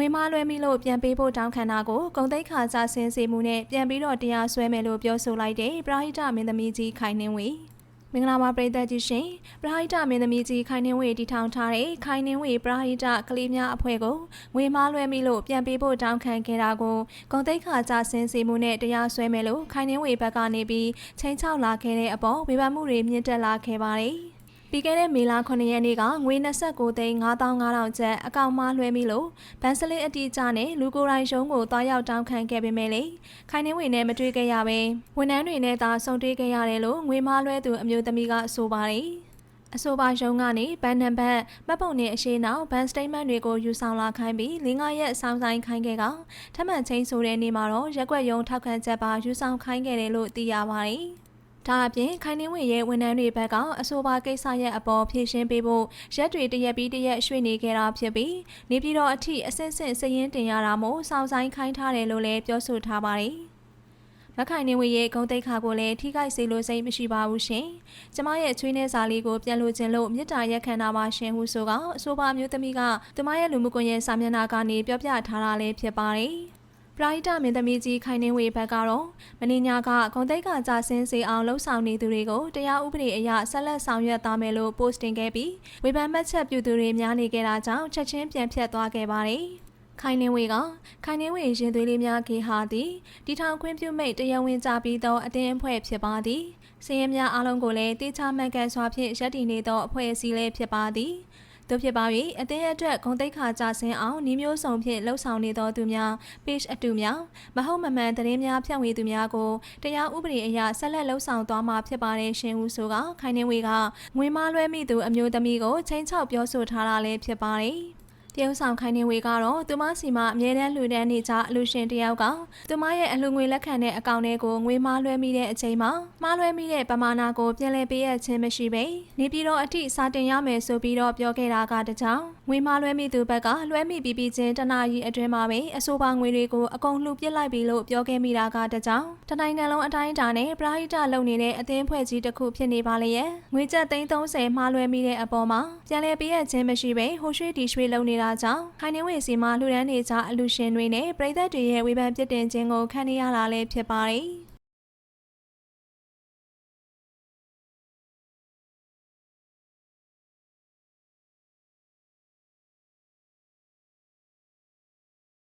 ငွေမားလွှဲမိလို့ပြန်ပေးဖို့တောင်းခံတာကိုဂုံတိတ်ခါကြဆင်းစေမှုနဲ့ပြန်ပြီးတော့တရားစွဲမယ်လို့ပြောဆိုလိုက်တဲ့ပရာဟိတမင်းသမီးကြီးခိုင်နှင်းဝေမင်္ဂလာပါပရိသတ်ကြီးရှင်ပရာဟိတမင်းသမီးကြီးခိုင်နှင်းဝေတည်ထောင်ထားတဲ့ခိုင်နှင်းဝေပရာဟိတကလေးများအဖွဲ့ကိုငွေမားလွှဲမိလို့ပြန်ပေးဖို့တောင်းခံခဲ့တာကိုဂုံတိတ်ခါကြဆင်းစေမှုနဲ့တရားစွဲမယ်လို့ခိုင်နှင်းဝေဘက်ကနေပြီးချိန်ချောက်လာခဲ့တဲ့အပေါ်ဝေဖန်မှုတွေမြင့်တက်လာခဲ့ပါတယ် ပြီးခဲ့တဲ့မေလ9ရက်နေ့ကငွေ29သိန်း9500ကျပ်အကောင့်မှလွှဲမိလို့ဘန်စလစ်အတီးကျနဲ့လူကိုယ်တိုင်ရှုံးကိုတွားရောက်တောင်းခံခဲ့ပေမဲ့လေခိုင်နှင်းဝင်နဲ့မတွေ့ခဲ့ရပဲဝန်ထမ်းတွေနဲ့သာဆုံတွေ့ခဲ့ရတယ်လို့ငွေမှလွှဲသူအမျိုးသမီးကဆိုပါတယ်အဆိုပါရုံးကနေဘန်နံပါတ်မှတ်ပုံနဲ့အရှိနောက်ဘန်စတိတ်မန့်တွေကိုယူဆောင်လာခိုင်းပြီး၄၅ရက်အဆောင်ဆိုင်ခိုင်းခဲ့ကထပ်မံချင်းဆိုတဲ့နေ့မှာတော့ရက်ွက်ရုံထောက်ခံချက်ပါယူဆောင်ခိုင်းခဲ့တယ်လို့သိရပါတယ်။ ဒါအပြင်ခိုင်နှင်းဝင်ရဲ့ဝန်ထမ်းတွေဘက်ကအဆိုပါကိစ္စရဲ့အပေါ်ဖြေရှင်းပေးဖို့ရက်တွေတရက်ပြီးတရက်ရွှေ့နေခဲ့တာဖြစ်ပြီးနေပြည်တော်အထိအဆင့်ဆင့်စည်ရင်းတင်ရတာမို့စောင့်ဆိုင်ခိုင်းထားတယ်လို့လည်းပြောဆိုထားပါတယ်။မခိုင်နှင်းဝင်ရဲ့ဂုံတိတ်ခါကိုလည်းထိခိုက်စေလို့စိတ်မရှိပါဘူးရှင်။ကျမရဲ့ချွေးနှဲစာလေးကိုပြန်လို့ခြင်းလို့မြစ်တာရက်ခံတာပါရှင်ဟုဆိုကအဆိုပါမျိုးသမီးကကျမရဲ့လူမှုကွန်ရက်စာမျက်နှာကနေပြောပြထားတာလည်းဖြစ်ပါတယ်။ ပရိုက်တာမင်းသမီးကြီးခိုင်နှင်းဝေဘက်ကတော့မင်းညာကဂုံတိတ်ကကြဆင်းစေအောင်လှုံ့ဆော်နေသူတွေကိုတရားဥပဒေအရဆက်လက်ဆောင်ရွက်သားမယ်လို့ post တင်ခဲ့ပြီးဝေဖန်မှတ်ချက်ပြုသူတွေများနေခဲ့တာကြောင့်ချက်ချင်းပြန်ဖြတ်သွားခဲ့ပါတယ်။ခိုင်နှင်းဝေကခိုင်နှင်းဝေရင်သွေးလေးများခေဟာသည်တီထောင်ခွင့်ပြုမိတ်တရားဝင်ကြပြီးသောအတင်းအဖွဲ့ဖြစ်ပါသည်။စည်ရင်များအားလုံးကိုလည်းတေချာမှန်ကန်စွာဖြင့်ရပ်တည်နေသောအဖွဲ့အစည်းလေးဖြစ်ပါသည်။ တို့ဖြစ်ပါ၍အသင်းအတွက်ဂုံတိတ်ခါကြဆင်းအောင်နှီးမျိုးစုံဖြင့်လှုပ်ဆောင်နေသောသူများ page အတူများမဟုတ်မမှန်သတင်းများဖြန့်ဝေသူများကိုတရားဥပဒေအရဆက်လက်လှုပ်ဆောင်သွားမှာဖြစ်ပါတယ်ရှင်ဟုဆိုကခိုင်နှင်းဝေကငွေမားလွှဲမိသူအမျိုးသမီးကိုချင်းချောက်ပြောဆိုထားတာလည်းဖြစ်ပါတယ် တရုတ်ဆောင်ခိုင်နေဝေကတော့သူမစီမအမြဲတမ်းလှူဒန်းနေကြအလူရှင်တယောက်ကသူမရဲ့အလှငွေလက်ခံတဲ့အကောင့်တွေကိုငွေမားလွှဲမိတဲ့အချိန်မှာမှားလွှဲမိတဲ့ပမာဏကိုပြန်လည်ပေးရခြင်းမရှိပဲနေပြည်တော်အထိစာတင်ရမယ်ဆိုပြီးတော့ပြောခဲ့တာကတကြောင်ငွေမားလွှဲမိသူဘက်ကလွှဲမိပြီးပြီးချင်းတနာရီအတွင်းမှာပဲအဆိုပါငွေတွေကိုအကုန်လှူပစ်လိုက်ပြီလို့ပြောခဲ့မိတာကတကြောင်တနိုင်ငံလုံးအတိုင်းအတာနဲ့ပရာဟိတလုပ်နေတဲ့အသင်းဖွဲ့ကြီးတစ်ခုဖြစ်နေပါလေရဲ့ငွေကျပ်သိန်း30မှားလွှဲမိတဲ့အပေါ်မှာပြန်လည်ပေးရခြင်းမရှိပဲဟိုရွှေဒီရွှေလုပ်နေတာကြောင့်ခိုင်နေဝေစီမှာလှူဒန်းနေကြအလူရှင်တွေနဲ့ပြည်သက်တွေရဲ့ဝေဖန်ပြစ်တင်ခြင်းကိုခံနေရတာလည်းဖြစ်ပါတယ်